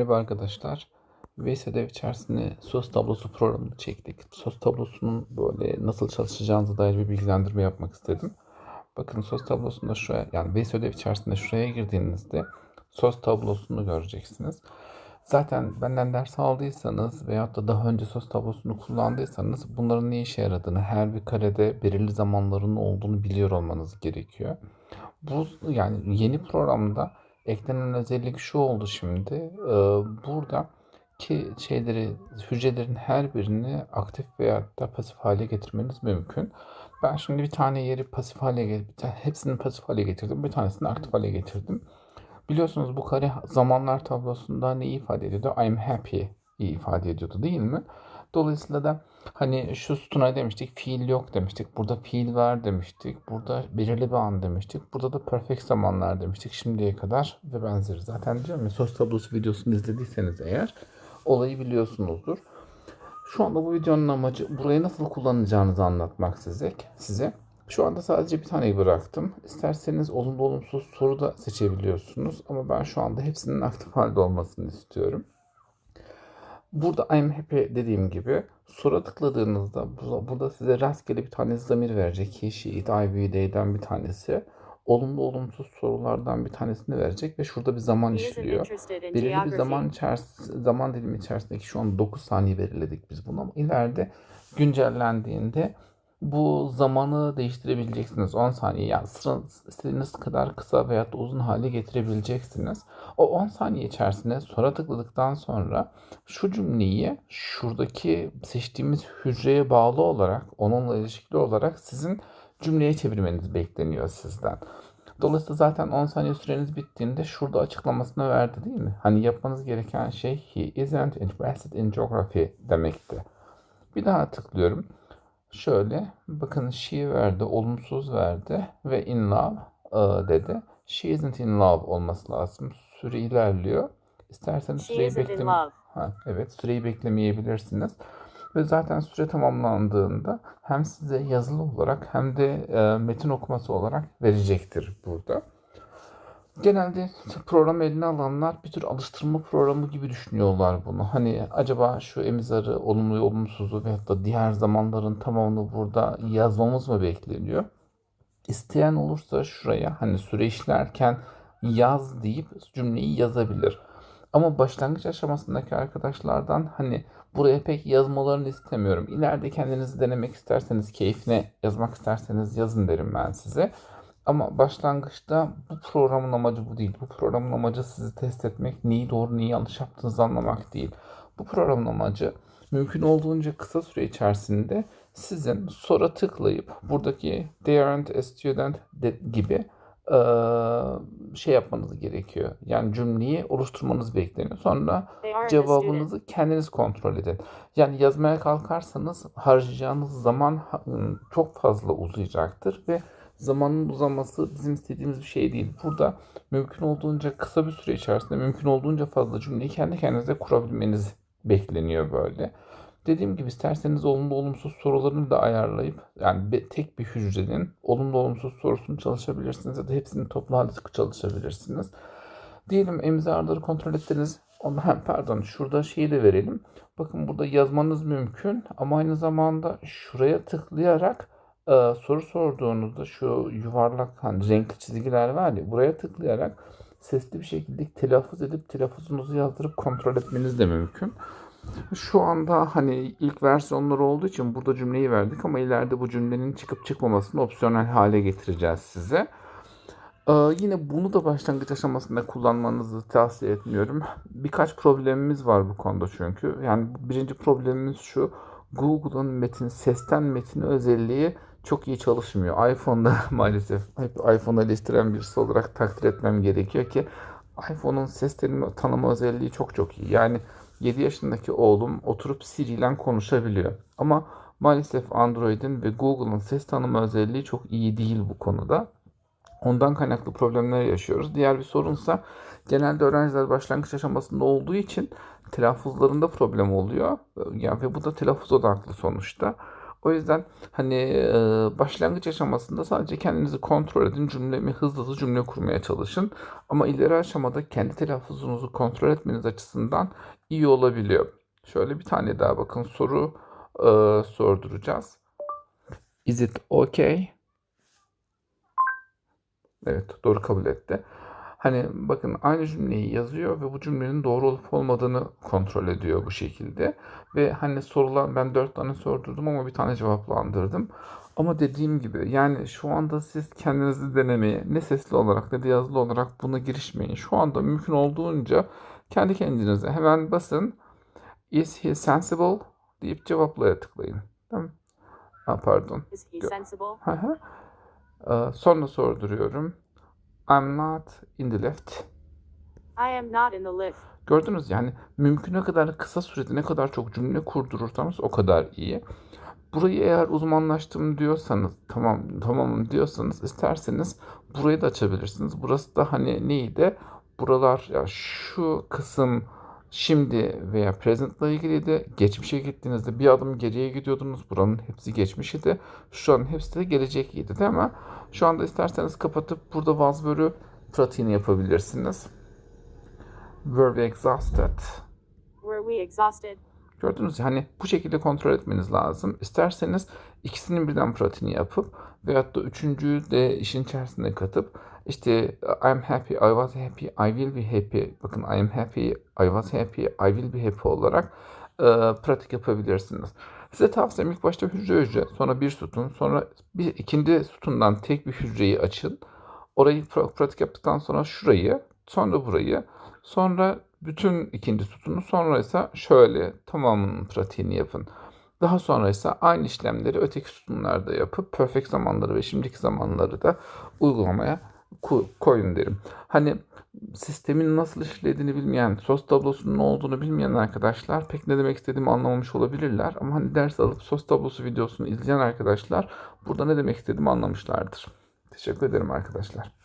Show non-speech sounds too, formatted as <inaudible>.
Merhaba arkadaşlar. VS Ödev içerisinde sos tablosu programını çektik. Sos tablosunun böyle nasıl çalışacağınıza dair bir bilgilendirme yapmak istedim. Bakın sos tablosunda şuraya yani VS Ödev içerisinde şuraya girdiğinizde sos tablosunu göreceksiniz. Zaten benden ders aldıysanız veyahut da daha önce sos tablosunu kullandıysanız bunların ne işe yaradığını, her bir karede belirli zamanların olduğunu biliyor olmanız gerekiyor. Bu yani yeni programda eklenen özellik şu oldu şimdi. Ee, buradaki şeyleri, hücrelerin her birini aktif veya da pasif hale getirmeniz mümkün. Ben şimdi bir tane yeri pasif hale getirdim. Hepsini pasif hale getirdim. Bir tanesini aktif hale getirdim. Biliyorsunuz bu kare zamanlar tablosunda ne ifade ediyordu? I'm happy ifade ediyordu değil mi? Dolayısıyla da hani şu sütuna demiştik fiil yok demiştik. Burada fiil var demiştik. Burada belirli bir an demiştik. Burada da perfect zamanlar demiştik şimdiye kadar ve benzeri. Zaten diyorum ya sos tablosu videosunu izlediyseniz eğer olayı biliyorsunuzdur. Şu anda bu videonun amacı burayı nasıl kullanacağınızı anlatmak size. size. Şu anda sadece bir taneyi bıraktım. İsterseniz olumlu olumsuz soru da seçebiliyorsunuz. Ama ben şu anda hepsinin <laughs> aktif halde olmasını istiyorum. Burada I'm happy dediğim gibi soru tıkladığınızda burada size rastgele bir tane zamir verecek. He, she, it, I, we, they'den bir tanesi. Olumlu olumsuz sorulardan bir tanesini verecek ve şurada bir zaman işliyor. Belirli bir zaman içerisinde, zaman dilimi içerisindeki şu an 9 saniye belirledik biz bunu ama ileride güncellendiğinde bu zamanı değiştirebileceksiniz. 10 saniye yani sıra istediğiniz kadar kısa veya da uzun hale getirebileceksiniz. O 10 saniye içerisinde sonra tıkladıktan sonra şu cümleyi şuradaki seçtiğimiz hücreye bağlı olarak onunla ilişkili olarak sizin cümleye çevirmeniz bekleniyor sizden. Dolayısıyla zaten 10 saniye süreniz bittiğinde şurada açıklamasını verdi değil mi? Hani yapmanız gereken şey he isn't interested in geography demekti. Bir daha tıklıyorum. Şöyle bakın she verdi, olumsuz verdi ve in love e, dedi. She isn't in love olması lazım. Süre ilerliyor. İsterseniz She süreyi bekleme ha, evet süreyi beklemeyebilirsiniz. Ve zaten süre tamamlandığında hem size yazılı olarak hem de e, metin okuması olarak verecektir burada. Genelde program eline alanlar bir tür alıştırma programı gibi düşünüyorlar bunu. Hani acaba şu emizarı, olumlu olumsuzu ve hatta diğer zamanların tamamını burada yazmamız mı bekleniyor? İsteyen olursa şuraya hani süre işlerken yaz deyip cümleyi yazabilir. Ama başlangıç aşamasındaki arkadaşlardan hani buraya pek yazmalarını istemiyorum. İleride kendinizi denemek isterseniz, keyfine yazmak isterseniz yazın derim ben size. Ama başlangıçta bu programın amacı bu değil. Bu programın amacı sizi test etmek, neyi doğru neyi yanlış yaptığınızı anlamak değil. Bu programın amacı mümkün olduğunca kısa süre içerisinde sizin sonra tıklayıp buradaki they aren't a student de- gibi şey yapmanız gerekiyor. Yani cümleyi oluşturmanız bekleniyor. Sonra cevabınızı kendiniz kontrol edin. Yani yazmaya kalkarsanız harcayacağınız zaman çok fazla uzayacaktır ve zamanın uzaması bizim istediğimiz bir şey değil. Burada mümkün olduğunca kısa bir süre içerisinde mümkün olduğunca fazla cümleyi kendi kendinize kurabilmeniz bekleniyor böyle. Dediğim gibi isterseniz olumlu olumsuz sorularını da ayarlayıp yani tek bir hücrenin olumlu olumsuz sorusunu çalışabilirsiniz ya da hepsini toplu halde çalışabilirsiniz. Diyelim imzaları kontrol ettiniz. <laughs> Ha, pardon şurada şeyi de verelim. Bakın burada yazmanız mümkün ama aynı zamanda şuraya tıklayarak e, soru sorduğunuzda şu yuvarlak hani renkli çizgiler var ya buraya tıklayarak sesli bir şekilde telaffuz edip telaffuzunuzu yazdırıp kontrol etmeniz de mümkün. Şu anda hani ilk versiyonları olduğu için burada cümleyi verdik ama ileride bu cümlenin çıkıp çıkmamasını opsiyonel hale getireceğiz size. Ee, yine bunu da başlangıç aşamasında kullanmanızı tavsiye etmiyorum. Birkaç problemimiz var bu konuda çünkü. Yani birinci problemimiz şu. Google'ın metin, sesten metin özelliği çok iyi çalışmıyor. iPhone'da <laughs> maalesef hep iPhone'u eleştiren birisi olarak takdir etmem gerekiyor ki iPhone'un ses tanıma, özelliği çok çok iyi. Yani 7 yaşındaki oğlum oturup Siri ile konuşabiliyor. Ama maalesef Android'in ve Google'ın ses tanıma özelliği çok iyi değil bu konuda. Ondan kaynaklı problemler yaşıyoruz. Diğer bir sorunsa genelde öğrenciler başlangıç aşamasında olduğu için telaffuzlarında problem oluyor. Yani ve bu da telaffuz odaklı sonuçta. O yüzden hani e, başlangıç aşamasında sadece kendinizi kontrol edin. Cümlemi hızlı hızlı cümle kurmaya çalışın. Ama ileri aşamada kendi telaffuzunuzu kontrol etmeniz açısından iyi olabiliyor. Şöyle bir tane daha bakın soru e, sorduracağız. Is it okay? Evet doğru kabul etti. Hani bakın aynı cümleyi yazıyor ve bu cümlenin doğru olup olmadığını kontrol ediyor bu şekilde. Ve hani sorulan ben dört tane sordurdum ama bir tane cevaplandırdım. Ama dediğim gibi yani şu anda siz kendinizi denemeye ne sesli olarak ne de yazılı olarak buna girişmeyin. Şu anda mümkün olduğunca kendi kendinize hemen basın is he sensible deyip cevaplaya tıklayın. Tamam. Ha, pardon. Is he sensible? Ee, Sonra sorduruyorum. I'm not in the left. I am not in the lift. Gördünüz yani mümküne kadar kısa sürede ne kadar çok cümle kurdurursanız o kadar iyi. Burayı eğer uzmanlaştım diyorsanız, tamam tamamım diyorsanız isterseniz burayı da açabilirsiniz. Burası da hani neydi? Buralar ya şu kısım şimdi veya present ile ilgiliydi. Geçmişe gittiğinizde bir adım geriye gidiyordunuz. Buranın hepsi geçmiş idi. Şu an hepsi de gelecek idi değil mi? Şu anda isterseniz kapatıp burada was vere'ü pratiğini yapabilirsiniz. Were we exhausted? Were we exhausted? Gördünüz ya hani bu şekilde kontrol etmeniz lazım. İsterseniz ikisinin birden pratiğini yapıp veyahut da üçüncüyü de işin içerisine katıp işte I'm happy, I was happy, I will be happy. Bakın I am happy, I was happy, I will be happy olarak e, pratik yapabilirsiniz. Size tavsiyem ilk başta hücre hücre, sonra bir sütun, sonra bir ikinci sütundan tek bir hücreyi açın. Orayı pra- pratik yaptıktan sonra şurayı, sonra burayı, sonra bütün ikinci sütunu, sonra ise şöyle tamamının pratiğini yapın. Daha sonra ise aynı işlemleri öteki sütunlarda yapıp perfect zamanları ve şimdiki zamanları da uygulamaya koyun derim. Hani sistemin nasıl işlediğini bilmeyen, sos tablosunun ne olduğunu bilmeyen arkadaşlar pek ne demek istediğimi anlamamış olabilirler. Ama hani ders alıp sos tablosu videosunu izleyen arkadaşlar burada ne demek istediğimi anlamışlardır. Teşekkür ederim arkadaşlar.